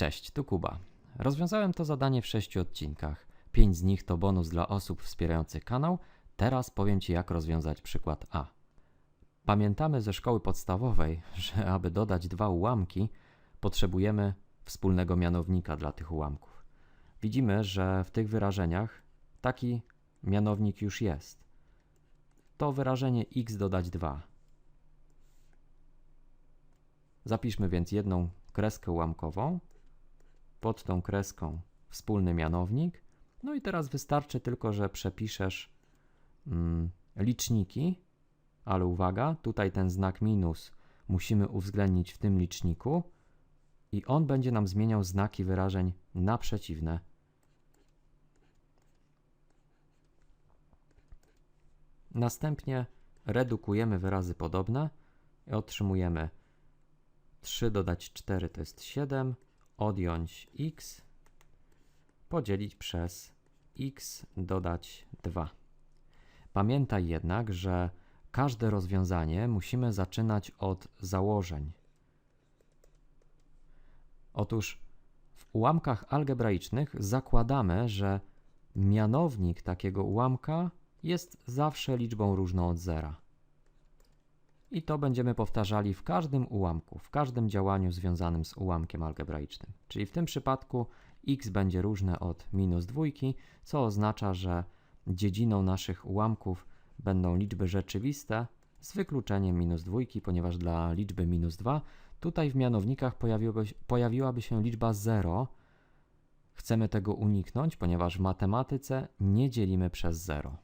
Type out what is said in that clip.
Cześć, tu Kuba. Rozwiązałem to zadanie w sześciu odcinkach. Pięć z nich to bonus dla osób wspierających kanał. Teraz powiem Ci, jak rozwiązać przykład A. Pamiętamy ze szkoły podstawowej, że aby dodać dwa ułamki, potrzebujemy wspólnego mianownika dla tych ułamków. Widzimy, że w tych wyrażeniach taki mianownik już jest. To wyrażenie x dodać 2. Zapiszmy więc jedną kreskę ułamkową, pod tą kreską wspólny mianownik. No i teraz wystarczy tylko, że przepiszesz mm, liczniki, ale uwaga, tutaj ten znak minus musimy uwzględnić w tym liczniku i on będzie nam zmieniał znaki wyrażeń na przeciwne. Następnie redukujemy wyrazy podobne i otrzymujemy 3 dodać 4 to jest 7, odjąć x, podzielić przez x dodać 2. Pamiętaj jednak, że każde rozwiązanie musimy zaczynać od założeń. Otóż w ułamkach algebraicznych zakładamy, że mianownik takiego ułamka jest zawsze liczbą różną od zera. I to będziemy powtarzali w każdym ułamku, w każdym działaniu związanym z ułamkiem algebraicznym. Czyli w tym przypadku x będzie różne od minus dwójki, co oznacza, że dziedziną naszych ułamków będą liczby rzeczywiste z wykluczeniem minus dwójki, ponieważ dla liczby minus 2 tutaj w mianownikach pojawiłaby, pojawiłaby się liczba 0. Chcemy tego uniknąć, ponieważ w matematyce nie dzielimy przez 0.